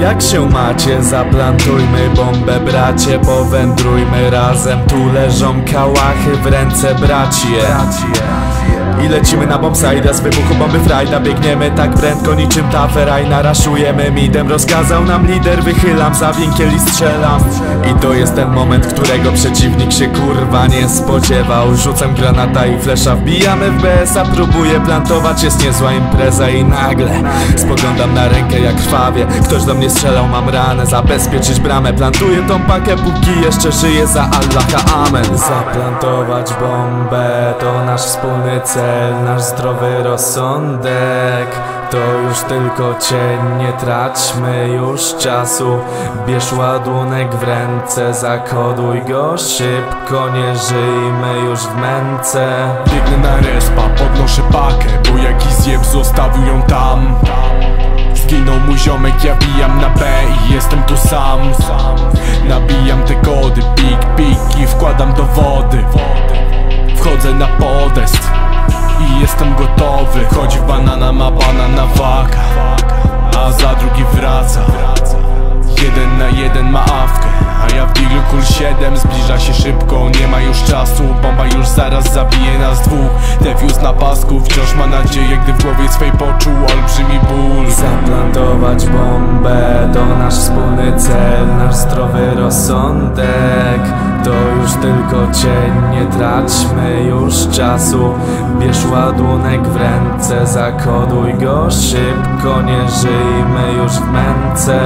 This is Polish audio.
Jak się macie? Zaplantujmy bombę bracie Powędrujmy razem Tu leżą kałachy w ręce bracie i lecimy na bombside, z wybuchu bomby frajda Biegniemy tak prędko niczym taferaj Naraszujemy. Midem, rozkazał nam lider Wychylam za winkiel i strzelam. I to jest ten moment, którego przeciwnik się kurwa nie spodziewał. Rzucam granata i flesza, wbijamy w BS-a Próbuję plantować, jest niezła impreza I nagle spoglądam na rękę jak krwawie. Ktoś do mnie strzelał, mam ranę Zabezpieczyć bramę, plantuję tą pakę Póki jeszcze żyję za Allaha, amen. Zaplantować bombę to nasz wspólny cel nasz zdrowy rozsądek To już tylko cień, nie traćmy już czasu. Bierz ładunek w ręce, zakoduj go szybko Nie żyjmy już w męce. Biegnę na respa, podnoszę pakę Bo jakiś zjeb zostawił ją tam. Zginął mój ziomek, ja bijam na B i jestem tu sam. Nabijam te kody, pik, pik i wkładam do wody. Wchodzę na podest i jestem gotowy. Chodzi w banana, ma banana waga A za drugi wraca. Jeden na jeden ma awkę. A ja w diglu kul 7 Zbliża się szybko, nie ma już czasu Bomba już zaraz zabije nas dwóch. Defius na pasku Wciąż ma nadzieję, gdy w głowie swej poczuł olbrzymi ból. Zaplantować bombę to nasz wspólny cel Nasz zdrowy rozsądek To już tylko cień, nie traćmy już czasu. Bierz ładunek w ręce, zakoduj go szybko Nie żyjmy już w męce